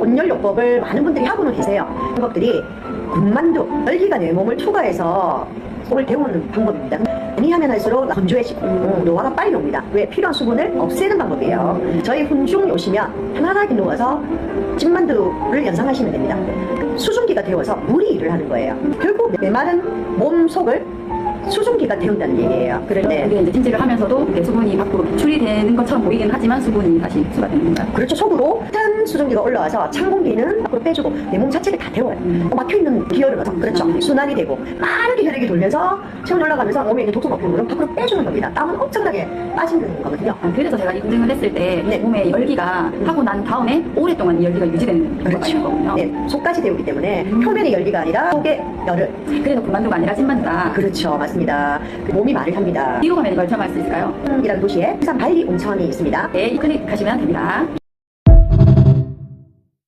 온열요법을 많은 분들이 하고는 계세요. 방법들이 군만두, 열기가 내 몸을 투과해서 속을 데우는 방법입니다. 많이 하면 할수록 건조해지고 음, 노화가 빨리 옵니다. 왜? 필요한 수분을 없애는 방법이에요. 저희 훈중 오시면 편안하게 누워서 찐만두를 연상하시면 됩니다. 수증기가 데워서 물이 일을 하는 거예요. 결국 메마른 몸 속을 수증기가 데운다는 얘기예요. 그래서 네. 그게 이제 찜질을 하면서도 수분이 밖으로 배출이 되는 것처럼 보이긴 하지만 수분이 다시 흡수가 되는 건가요? 그렇죠. 속으로 탄 수증기가 올라와서 찬 공기는 밖으로 빼주고 내 몸 자체를 다 데워요. 음. 막혀있는 기혈을 넣어서 그렇죠. 순환이 되고 빠르게 혈액이 돌면서 체온이 올라가면서 몸에 있는 독소가 없는 물은 밖으로 빼주는 겁니다. 땀은 엄청나게 빠지는 거거든요. 아, 그래서 제가 이 검증을 했을 때 네. 몸에 열기가 하고 난 다음에 오랫동안 이 열기가 유지되는 있는 거군요. 네, 속까지 데우기 때문에 표면의 열기가 아니라 속의 열을 그래서 군만두가 아니라 찐만두다. 그렇죠. 맞습니다. 그 몸이 말을 합니다. 뒤로 가면 이걸 체험할 수 있을까요? 이라는 도시에 부산 발리 온천이 있습니다. 네, 이 클릭하시면 됩니다.